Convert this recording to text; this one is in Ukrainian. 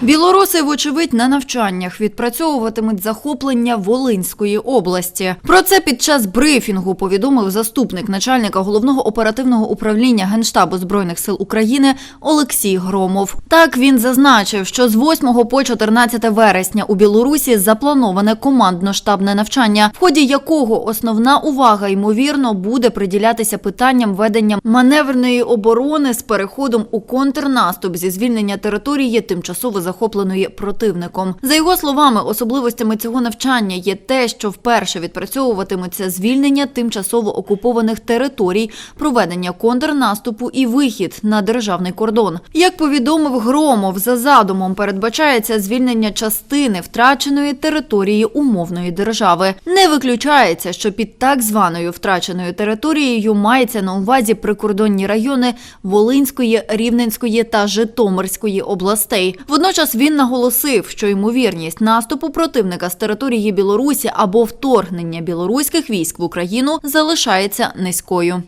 Білоруси, вочевидь, на навчаннях відпрацьовуватимуть захоплення Волинської області. Про це під час брифінгу повідомив заступник начальника головного оперативного управління Генштабу збройних сил України Олексій Громов. Так він зазначив, що з 8 по 14 вересня у Білорусі заплановане командно-штабне навчання, в ході якого основна увага ймовірно буде приділятися питанням ведення маневреної оборони з переходом у контрнаступ зі звільнення території тимчасово захопленої противником. За його словами, особливостями цього навчання є те, що вперше відпрацьовуватиметься звільнення тимчасово окупованих територій, проведення контрнаступу і вихід на державний кордон. Як повідомив Громов, за задумом передбачається звільнення частини втраченої території умовної держави. Не виключається, що під так званою втраченою територією мається на увазі прикордонні райони Волинської, Рівненської та Житомирської областей. Водночас він наголосив, що ймовірність наступу противника з території Білорусі або вторгнення білоруських військ в Україну залишається низькою.